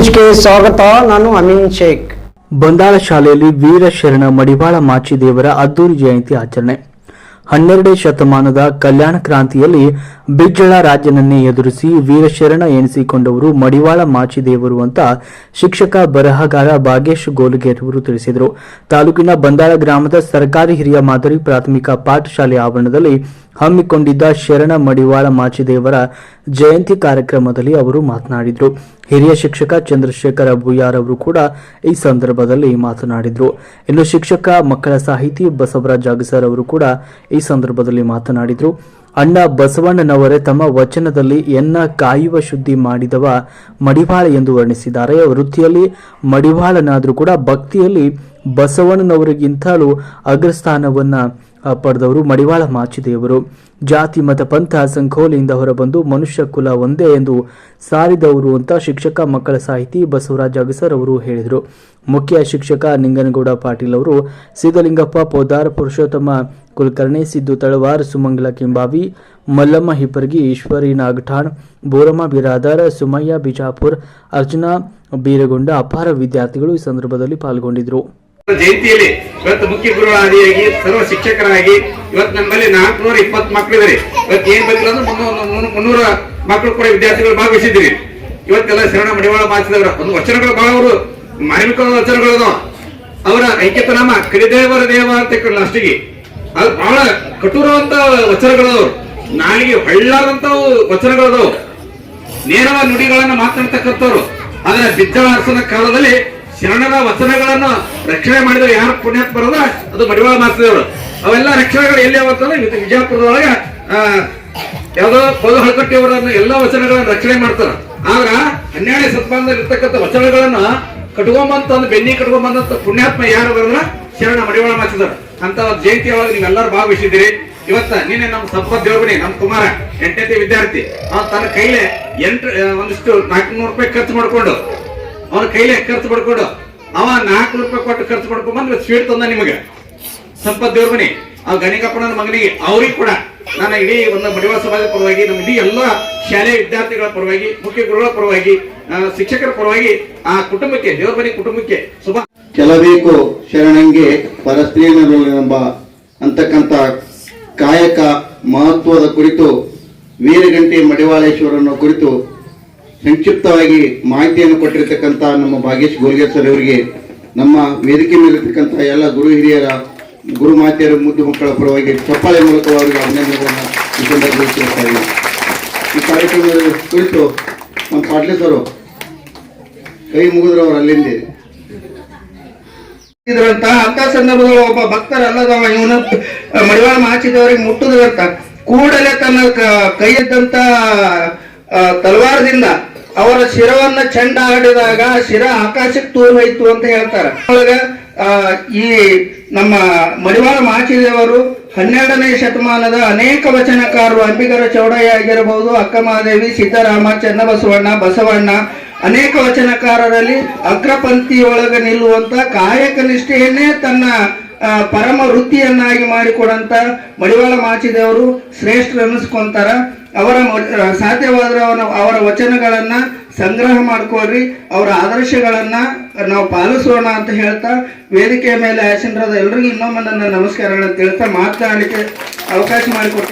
ನ್ಯೂಸ್ಗೆ ಸ್ವಾಗತ. ನಾನು ಅಮೀನ್ ಶೇಖ್. ಬಂದಾಳ ಶಾಲೆಯಲ್ಲಿ ವೀರಶರಣ ಮಡಿವಾಳ ಮಾಚಿದೇವರ ಅದ್ದೂರಿ ಜಯಂತಿ ಆಚರಣೆ. ಹನ್ನೆರಡನೇ ಶತಮಾನದ ಕಲ್ಯಾಣ ಕ್ರಾಂತಿಯಲ್ಲಿ ಬಿಜ್ಜಳ ರಾಜನನ್ನೇ ಎದುರಿಸಿ ವೀರಶರಣ ಎನಿಸಿಕೊಂಡವರು ಮಡಿವಾಳ ಮಾಚಿದೇವರು ಅಂತ ಶಿಕ್ಷಕ ಬರಹಗಾರ ಭಾಗೇಶ್ ಗೋಲುಗೇರವರು ತಿಳಿಸಿದರು. ತಾಲೂಕಿನ ಬಂದಾಳ ಗ್ರಾಮದ ಸರ್ಕಾರಿ ಹಿರಿಯ ಮಾದರಿ ಪ್ರಾಥಮಿಕ ಪಾಠಶಾಲೆ ಆವರಣದಲ್ಲಿ ಹಮ್ಮಿಕೊಂಡಿದ್ದ ಶರಣ ಮಡಿವಾಳ ಮಾಚಿದೇವರ ಜಯಂತಿ ಕಾರ್ಯಕ್ರಮದಲ್ಲಿ ಅವರು ಮಾತನಾಡಿದರು. ಹಿರಿಯ ಶಿಕ್ಷಕ ಚಂದ್ರಶೇಖರ ಬುಯಾರ್ ಅವರು ಕೂಡ ಈ ಸಂದರ್ಭದಲ್ಲಿ ಮಾತನಾಡಿದರು. ಇನ್ನು ಶಿಕ್ಷಕ ಮಕ್ಕಳ ಸಾಹಿತಿ ಬಸವರಾಜ್ ಅಗಸರ್ ಅವರು ಕೂಡ ಈ ಸಂದರ್ಭದಲ್ಲಿ ಮಾತನಾಡಿದರು. ಅಣ್ಣ ಬಸವಣ್ಣನವರೇ ತಮ್ಮ ವಚನದಲ್ಲಿ ಎನ್ನ ಕಾಯುವ ಶುದ್ಧಿ ಮಾಡಿದವ ಮಡಿವಾಳ ಎಂದು ವರ್ಣಿಸಿದ್ದಾರೆ. ವೃತ್ತಿಯಲ್ಲಿ ಮಡಿವಾಳನಾದರೂ ಕೂಡ ಭಕ್ತಿಯಲ್ಲಿ ಬಸವಣ್ಣನವರಿಗಿಂತಲೂ ಅಗ್ರಸ್ಥಾನವನ್ನ ಆ, ಪಡೆದವರು ಮಡಿವಾಳ ಮಾಚಿದೇವರು. ಜಾತಿ ಮತ ಪಂಥ ಸಂಕೋಲೆಯಿಂದ ಹೊರಬಂದು ಮನುಷ್ಯ ಕುಲ ಒಂದೇ ಎಂದು ಸಾರಿದವರು ಅಂತ ಶಿಕ್ಷಕ ಮಕ್ಕಳ ಸಾಹಿತಿ ಬಸವರಾಜ ಅಗಸರ್ ಅವರು ಹೇಳಿದರು. ಮುಖ್ಯ ಶಿಕ್ಷಕ ನಿಂಗನಗೌಡ ಪಾಟೀಲ್ ಅವರು ಸಿದ್ದಲಿಂಗಪ್ಪ ಪೋದಾರ್ ಪುರುಷೋತ್ತಮ ಕುಲಕರ್ಣಿ ಸಿದ್ದು ತಳವಾರ್ ಸುಮಂಗಲ ಕೆಂಬಾವಿ ಮಲ್ಲಮ್ಮ ಹಿಪ್ಪರ್ಗಿ ಈಶ್ವರಿ ನಾಗಠಾಣ್ ಬೋರಮ್ಮ ಬಿರಾದಾರ್ ಸುಮಯ್ಯ ಬಿಜಾಪುರ್ ಅರ್ಜುನ ಬೀರಗೊಂಡ ಅಪಾರ ವಿದ್ಯಾರ್ಥಿಗಳು ಈ ಸಂದರ್ಭದಲ್ಲಿ ಪಾಲ್ಗೊಂಡಿದ್ದರು. ಜಯಂತಿಯಲ್ಲಿ ಇವತ್ತು ಮುಖ್ಯ ಗುರುಗಳಾದಿಯಾಗಿ, ಸರ್ವ ಶಿಕ್ಷಕರಾಗಿ ಇವತ್ತು ನಮ್ಮಲ್ಲಿ ನಾಲ್ಕುನೂರ ಇಪ್ಪತ್ತು ಮಕ್ಕಳಿದ್ದಾರೆ ಇವತ್ತು ಏನ್ ಬಂದಿಲ್ಲ ಮುನ್ನೂರ ಮಕ್ಕಳು ಕೂಡ ವಿದ್ಯಾರ್ಥಿಗಳು ಭಾಗವಹಿಸಿದ್ರಿ ಇವತ್ತೆಲ್ಲ ಶರಣ ಮಡಿವಾಳ ಮಾಸಿದವರ ಒಂದು ವಚನಗಳು ಬಹಳ ಅವರು ಮಾರ್ಮಿಕ ವಚನಗಳು. ಅವರ ಐಕ್ಯತನಾಮ ಕರಿದೇವರ ದೇವ ಅಂತ ಲಾಸ್ಟಿಗೆ ಅದು ಬಹಳ ಕಠೋರವಂತ ವಚನಗಳದವು ನಾಲಿಗೆ ಹಳ್ಳಾದಂತ ವಚನಗಳದವು ನೇರವಾದ ನುಡಿಗಳನ್ನ ಮಾತನಾಡ್ತಕ್ಕಂಥವ್ರು ಆದ್ರೆ ಬಿದ್ದಳ ಕಾಲದಲ್ಲಿ ಶರಣರ ವಚನಗಳನ್ನು ರಕ್ಷಣೆ ಮಾಡಿದ ಯಾರು ಪುಣ್ಯಾತ್ ಬರದ? ಅದು ಮಡಿವಾಳ ಮಾಸಿದವರು ಅವೆಲ್ಲ ರಕ್ಷಣೆಗಳು ಎಲ್ಲಿ ಯಾವತ್ತಂದ್ರೆ ವಿಜಯಪುರದೊಳಗೆ ಯಾವ್ದೋ ಪದ ಹಳಕಟ್ಟಿಯವರನ್ನು ಎಲ್ಲ ವಚನಗಳನ್ನು ರಕ್ಷಣೆ ಮಾಡ್ತಾರ. ಆದ್ರ ಹನ್ನೆರಡನೇ ಶತಮಾನದಲ್ಲಿ ಇರ್ತಕ್ಕಂಥ ವಚನಗಳನ್ನ ಕಟ್ಕೊಂಬಂತ ಬೆನ್ನಿ ಕಟ್ಕೊಂಬಂದಂತ ಪುಣ್ಯಾತ್ಮ ಯಾರು ಬರೋದ್ರ? ಶರಣ ಮಡಿವಾಳ ಮಾಸಿದವರು ಅಂತ ಒಂದು ಜಯಂತಿ ಒಳಗೆ ನೀವೆಲ್ಲರೂ ಭಾಗವಹಿಸಿದ್ದೀರಿ? ಇವತ್ತ ನಿನ್ನೆ ನಮ್ಮ ಸಂಪತ್ ದೇವಬನಿ ನಮ್ಮ ಕುಮಾರ, ಎಂಟನೇ ವಿದ್ಯಾರ್ಥಿ. ಅವನು ತನ್ನ ಕೈಲೇ ಎಂಟು ಒಂದಿಷ್ಟು ಒಂದಿಷ್ಟು ನಾಲ್ಕುನೂರು ರೂಪಾಯಿ ಖರ್ಚು ಮಾಡ್ಕೊಂಡು ಅವನ ಕೈಲೇ ಖರ್ಚು ಪಡ್ಕೊಂಡು ಅವ ನಾಲ್ಕು ರೂಪಾಯಿ ಕೊಟ್ಟು ಖರ್ಚು ಪಡ್ಕೊಂಡ್ ಬಂದ್ರೆ ಸ್ವೀಟ್ ತಂದ ನಿಮಗೆ. ಸಂಪತ್ ದೇವ್ರಮನಿ ಆ ಗಣಿಕಪ್ಪನ ಮಗನಿಗೆ ಅವ್ರಿಗೆ ಕೂಡ. ನಾನು ಇಡೀ ಒಂದು ಮಡಿವಾಳ ಸಮಾಜದ ಪರವಾಗಿ, ನಮ್ಮ ಇಡೀ ಎಲ್ಲ ಶಾಲೆಯ ವಿದ್ಯಾರ್ಥಿಗಳ ಪರವಾಗಿ, ಮುಖ್ಯ ಗುರುಗಳ ಪರವಾಗಿ ಶಿಕ್ಷಕರ ಪರವಾಗಿ, ಆ ಕುಟುಂಬಕ್ಕೆ ದೇವ್ರಮನಿ ಕುಟುಂಬಕ್ಕೆ ಶುಭ. ಕೆಲಬೇಕು ಶರಣಂಗೆ ಪರಸ್ತ್ರೀಯನೆಂಬ ಅಂತಕ್ಕಂಥ ಕಾಯಕ ಮಹತ್ವದ ಕುರಿತು, ವೀರಗಂಟೆ ಮಡಿವಾಳೇಶ್ವರನ ಕುರಿತು ಸಂಕ್ಷಿಪ್ತವಾಗಿ ಮಾಹಿತಿಯನ್ನು ಕೊಟ್ಟಿರ್ತಕ್ಕಂಥ ನಮ್ಮ ಭಾಗೇಶ್ ಗೋಲ್ಗೇರ್ ಸರ್ ಅವರಿಗೆ, ನಮ್ಮ ವೇದಿಕೆ ಮೇಲಿರ್ತಕ್ಕಂಥ ಎಲ್ಲ ಗುರು ಹಿರಿಯರ, ಗುರು ಮಾತೆಯರ, ಮುದ್ದು ಮಕ್ಕಳ ಪರವಾಗಿ ಚಪ್ಪಾಳೆ ಮೂಲಕ ಅವರಿಗೆ ಅಭಿನಂದನೆಗಳನ್ನು ಈ ಸಂದರ್ಭದಲ್ಲಿ ತಿಳಿಸ್ತಾ ಇದ್ದೀನಿ. ಈ ಕಾರ್ಯಕ್ರಮದ ಕುರಿತು ನಮ್ಮ ಪಾಟ್ಲೆ ಸರ್ ಕೈ ಮುಗಿದ್ರು ಅವರು ಅಲ್ಲಿಂದ. ಇದ್ರಂತ ಅಂತ ಸಂದರ್ಭದಲ್ಲಿ ಒಬ್ಬ ಭಕ್ತರಲ್ಲದವ ಇವನು ಮಡಿವಾಳ ಮಾಚಿದವರಿಗೆ ಮುಟ್ಟುದಂತ ಕೂಡಲೇ ತನ್ನ ಕೈಯದ್ದಂತ ತಲವಾರದಿಂದ ಅವರ ಶಿರವನ್ನ ಚಂಡ ಆಡಿದಾಗ ಶಿರ ಆಕಾಶಕ್ಕೆ ತೂರು ಹೋಯ್ತು ಅಂತ ಹೇಳ್ತಾರೆ. ಅವಾಗ ಈ ನಮ್ಮ ಮಡಿವಾಳ ಮಾಚಿದೇವರು ಹನ್ನೆರಡನೇ ಶತಮಾನದ ಅನೇಕ ವಚನಕಾರರು, ಅಂಬಿಗರ ಚೌಡಯ್ಯ ಆಗಿರಬಹುದು ಅಕ್ಕಮಹಾದೇವಿ ಸಿದ್ದರಾಮ, ಚನ್ನಬಸವಣ್ಣ, ಬಸವಣ್ಣ, ಅನೇಕ ವಚನಕಾರರಲ್ಲಿ ಅಗ್ರಪಂಕ್ತಿಯೊಳಗೆ ನಿಲ್ಲುವಂತ ಕಾಯಕ ನಿಷ್ಠೆಯನ್ನೇ ತನ್ನ ಪರಮ ವೃತ್ತಿಯನ್ನಾಗಿ ಮಾಡಿಕೊಡಂತ ಮಡಿವಾಳ ಮಾಚಿದೇವರು ಶ್ರೇಷ್ಠರು ಅನ್ನಿಸ್ಕೊಂತಾರ ಅವರ ಸಾಧ್ಯವಾದರೆ ಅವನ, ಅವರ ವಚನಗಳನ್ನ ಸಂಗ್ರಹ ಮಾಡ್ಕೊಳ್ರಿ. ಅವರ ಆದರ್ಶಗಳನ್ನ ನಾವು ಪಾಲಿಸೋಣ ಅಂತ ಹೇಳ್ತಾ, ವೇದಿಕೆಯ ಮೇಲೆ ಆಸೀನರಾದ ಎಲ್ರಿಗೂ ಇನ್ನೊಮ್ಮೆ ನನ್ನ ನಮಸ್ಕಾರಗಳನ್ನು ತಿಳಿಸ್ತಾ ಮಾತನಾಡಲಿಕ್ಕೆ ಅವಕಾಶ ಮಾಡಿಕೊಡ್ತೀನಿ.